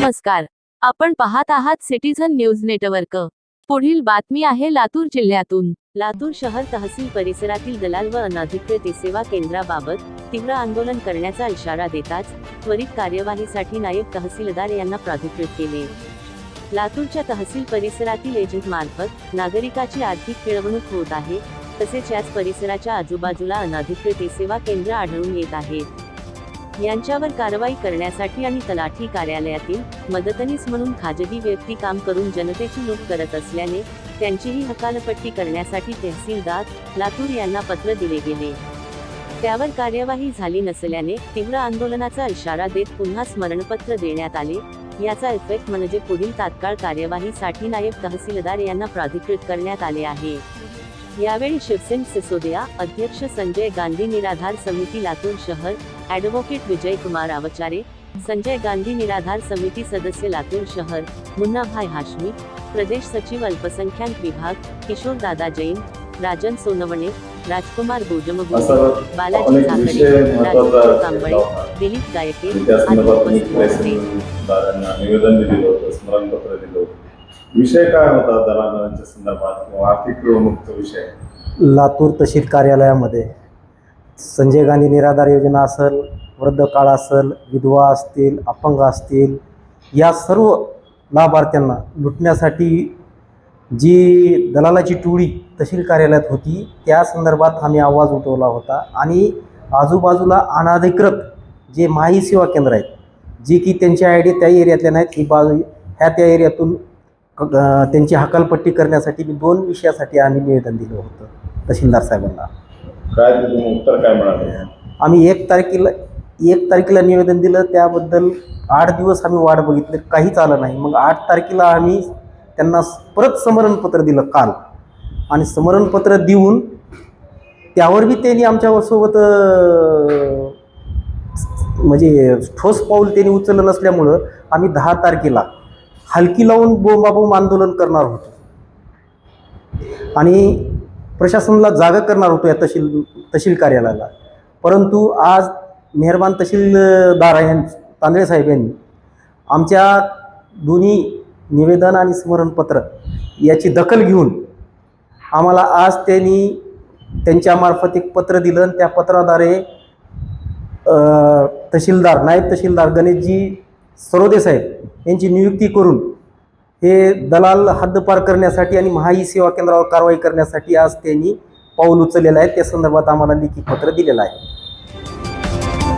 नमस्कार. आपण पाहत आहात सिटीझन न्यूज नेटवर्क पुढील बातमी आहे लातूर जिल्ह्यातून. लातूर शहर तहसील परिसरातील दलाल व अनाधिकृत सेवा केंद्राबाबत तीव्र आंदोलन करण्याचा इशारा देताच त्वरित कार्यवाहीसाठी नायब तहसीलदार यांना प्राधिकृत केले. लातूरच्या तहसील परिसरातील एजंट मार्फत नागरिकाची आर्थिक पिळवणूक होत आहे तसेच याच परिसराच्या आजूबाजूला अनाधिकृत सेवा केंद्र आढळून येत आहेत यांच्यावर कारवाई करण्यासाठी आणि तलाठी कार्यालयातील मदतनीस म्हणून खाजगी व्यक्ती काम करून जनतेची लूट करत असल्याने त्यांचीही हकालपट्टी करण्यासाठी तहसीलदार लातूर यांना पत्र दिले गेले. त्यावर कार्यवाही झाली नसल्याने तीव्र आंदोलनाचा इशारा देत पुन्हा स्मरणपत्र देण्यात आले. याचा इफेक्ट म्हणजे पुढील तात्काळ कार्यवाहीसाठी नायब तहसीलदार यांना प्राधिकृत करण्यात आले आहे. यावेळी शिवसेन सिसोदिया अध्यक्ष संजय गांधी निराधार समिती लातूर शहर ॲडव्होकेट विजय कुमार आवचारे संजय गांधी निराधार समिती सदस्य लातूर शहर मुन्नाभाई हाशमी प्रदेश सचिव अल्पसंख्याक विभाग किशोर दादा जैन राजन सोनवणे राजकुमार गोजमगुंडे असं बालाजी राजेंद्र महत्त्वाचा कांबळे. दिलीप गायके आदी उपस्थित होते तहसीलदारांना निवेदन दिलेलं होतं स्मरणपत्र दिलं होतं विषय काय होता दलालांच्या संदर्भात किंवा आर्थिक पिळवणूकचा विषय? लातूर तहसील कार्यालयामध्ये. संजय गांधी निराधार योजना असेल वृद्ध काळ असेल विधवा असतील अपंग असतील या सर्व लाभार्थ्यांना लुटण्यासाठी जी दलालाची टोळी तहसील कार्यालयात होती त्या संदर्भात आम्ही आवाज उठवला होता. आणि आजूबाजूला अनाधिकृत जे माही सेवा केंद्र आहेत जी की त्यांच्या आय डी त्या एरियातल्या नाहीत ही बाजू ह्या त्या एरियातून त्यांची हकालपट्टी करण्यासाठी मी दोन विषयासाठी आम्ही निवेदन दिलं होतं तहसीलदार साहेबांना. काय उत्तर काय म्हणाले? आम्ही एक तारखेला एक तारखेला निवेदन दिलं त्याबद्दल आठ दिवस आम्ही वाट बघितली काहीच आलं नाही. मग आठ तारखेला आम्ही त्यांना परत समरणपत्र दिलं काल. आणि समरणपत्र देऊन त्यावर बी त्यांनी आमच्यासोबत अं, म्हणजे ठोस पाऊल त्यांनी उचललं नसल्यामुळं आम्ही दहा तारखेला हलकी लावून बोंबाबोंब आंदोलन करणार होतो. आणि प्रशासनाला जागा करणार होतो या तहसील तहसील कार्यालयाला. परंतु आज मेहरबान तहसीलदार यां तांदळे साहेब यांनी आमच्या दोन्ही निवेदन आणि स्मरणपत्र याची दखल घेऊन आम्हाला आज त्यांनी त्यांच्यामार्फत एक पत्र दिलं आणि त्या पत्राद्वारे तहसीलदार नायब तहसीलदार गणेशजी सरोदे साहेब यांची नियुक्ती करून हे दलाल हद्दपार करण्यासाठी आणि महाई सेवा केंद्रावर कारवाई करण्यासाठी आज त्यांनी पाऊल उचललेलं आहे. त्या संदर्भात आम्हाला लिखित पत्र दिलेलं आहे.